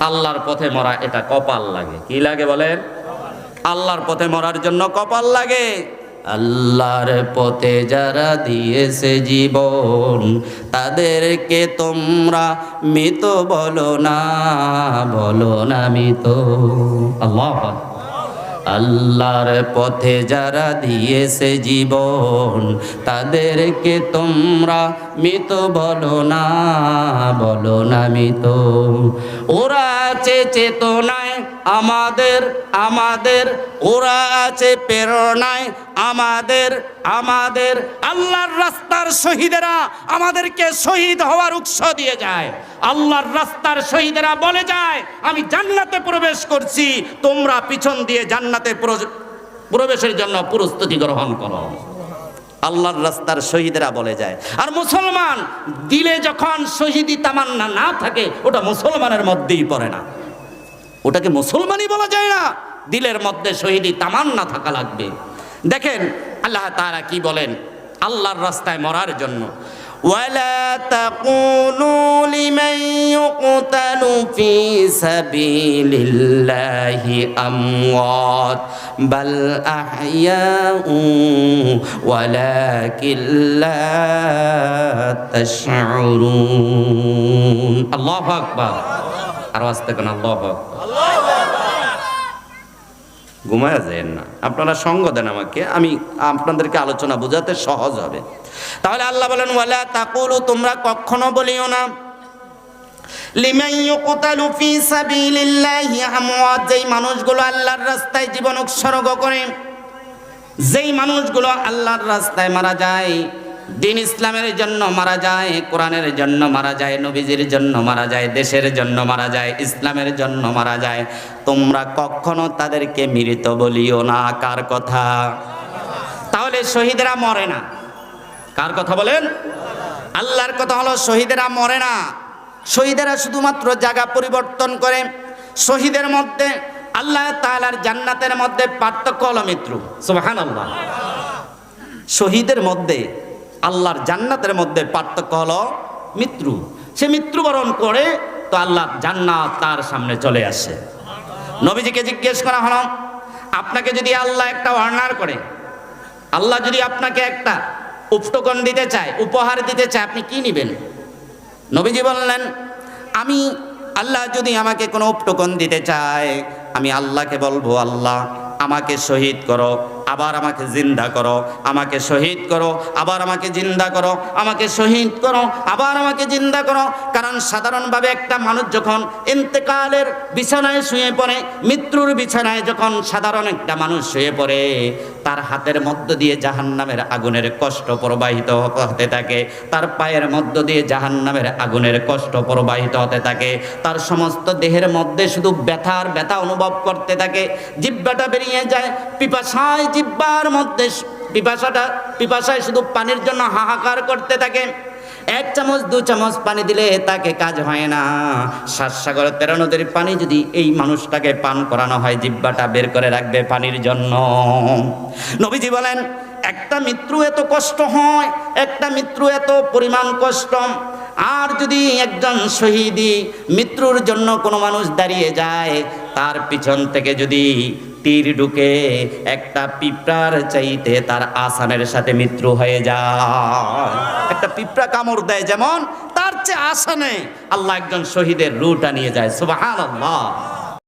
আল্লাহর পথে মরা এটা কপাল লাগে। কি লাগে বলেন? আল্লাহর পথে মরার জন্য কপাল লাগে। আল্লাহর পথে যারা দিয়েছে জীবন, তাদেরকে তোমরা মৃত বলো না বলো না মৃত। আল্লাহ আল্লাহর পথে যারা দিয়েছে জীবন, তাদেরকে তোমরা মৃত বলো না বলো না মৃত। ওরা আছে চেতনায় আমাদের আমাদের, ওরা আছে প্রেরণায়। আমাদের আমাদের, আল্লাহর রাস্তার শহীদেরা আমাদেরকে শহীদ হওয়ার উৎস দিয়ে যায়। আল্লাহর রাস্তার শহীদেরা বলে যায়, আমি জান্নাতে প্রবেশ করছি, তোমরা পিছন দিয়ে জান্নাতে প্রবেশের জন্য প্রস্তুতি গ্রহণ করো। আল্লাহর রাস্তার শহীদেরা বলে যায়। আর মুসলমান দিলে যখন শহীদি তামান্না না থাকে, ওটা মুসলমানের মধ্যেই পড়ে না। ওটাকে মুসলমানই বলা যায় না দিলের মধ্যে শহীদি তামান্না থাকা লাগবে দেখেন আল্লাহ তারা কি বলেন আল্লাহর রাস্তায় মরার জন্য ولا تقولوا لمن يقتل في سبيل الله أموات بل أحياء ولكن لا تشعرون الله أكبر আর আস্তে আল্লাহ ঘুমায় যায় না। আপনারা সঙ্গ দেন আমাকে, আমি আপনাদেরকে আলোচনা বোঝাতে সহজ হবে। তাহলে আল্লাহ বলেন, ওয়ালা তাকুলু, তোমরা কখনো বলিও না, লিমান যেই মানুষগুলো আল্লাহর রাস্তায় জীবন উৎসর্গ করে, যেই মানুষগুলো আল্লাহর রাস্তায় মারা যায় দিন ইসলামের জন্য মারা যায়, কোরআনের জন্য মারা যায়, নবীজির জন্য মারা যায়, দেশের জন্য মারা যায়, ইসলামের জন্য মারা যায়। তোমরা কখনো তাদেরকে মৃত বলিও না, কার কথা? তাহলে শহীদরা মরে না। কার কথা বলেন? আল্লাহর কথা হলো শহীদেরা মরে না। শহীদেরা শুধুমাত্র জায়গা পরিবর্তন করে, শহীদের মধ্যে, আল্লাহ তাআলার জান্নাতের মধ্যে পার্থক্য হলো মৃত্যু। সুবহানাল্লাহ। শহীদের মধ্যে আল্লাহর জান্নাতের মধ্যে পার্থক্য হলো মৃত্যু। সে মৃত্যুবরণ করে তো আল্লাহ জান্নাত তার সামনে চলে আসে। নবীজিকে জিজ্ঞেস করা হলো, আপনাকে যদি আল্লাহ একটা অর্নার করে, আল্লাহ যদি আপনাকে একটা উপটকন দিতে চায়, উপহার দিতে চায়, আপনি কি নেবেন? নবীজি বললেন, আমি আল্লাহ যদি আমাকে কোনো উপটকন দিতে চায়, আমি আল্লাহকে বলব, আল্লাহ আমাকে শহীদ করো আবার আমাকে জিন্দা করো, আমাকে শহীদ করো, আবার আমাকে জিন্দা করো, আমাকে শহীদ করো, আবার আমাকে জিন্দা করো। কারণ সাধারণভাবে একটা মানুষ যখন ইন্তেকালের বিছানায় শুয়ে পড়ে, মৃত্যুর বিছানায় যখন সাধারণ একটা মানুষ শুয়ে পড়ে, তার হাতের মধ্য দিয়ে জাহান্নামের আগুনের কষ্ট প্রবাহিত হতে থাকে, তার পায়ের মধ্য দিয়ে জাহান্নামের আগুনের কষ্ট প্রবাহিত হতে থাকে, তার সমস্ত দেহের মধ্যে শুধু ব্যথার ব্যথা অনুভব করতে থাকে, জিব্বাটা বেরিয়ে যায়, পিপাসায় জিব্বার মধ্যে পিপাসাটা, পিপাসায় শুধু পানির জন্য হাহাকার করতে থাকে। এক চামচ, দু চামচ পানি দিলে তাকে কাজ হয় না। শ্বাসাগর তেরো নদীর পানি যদি এই মানুষটাকে পান করানো হয়, জিব্বাটা বের করে রাখবে পানির জন্য। নবীজি বলেন, একটা মৃত্যু এত কষ্ট হয়, একটা মৃত্যু এত পরিমাণ কষ্ট। আর যদি একজন শহীদি মৃত্যুর জন্য কোনো মানুষ দাঁড়িয়ে যায় তার পিছন থেকে যদি তীর ঢুকে একটা পিঁপড়ার চাইতে তার আসানের সাথে মৃত্যু হয়ে যায়। একটা পিঁপড়া কামড় দেয় যেমন, তার চেয়ে আসানে আল্লাহ একজন শহীদের রুটা নিয়ে যায়। সুবাহ আল্লাহ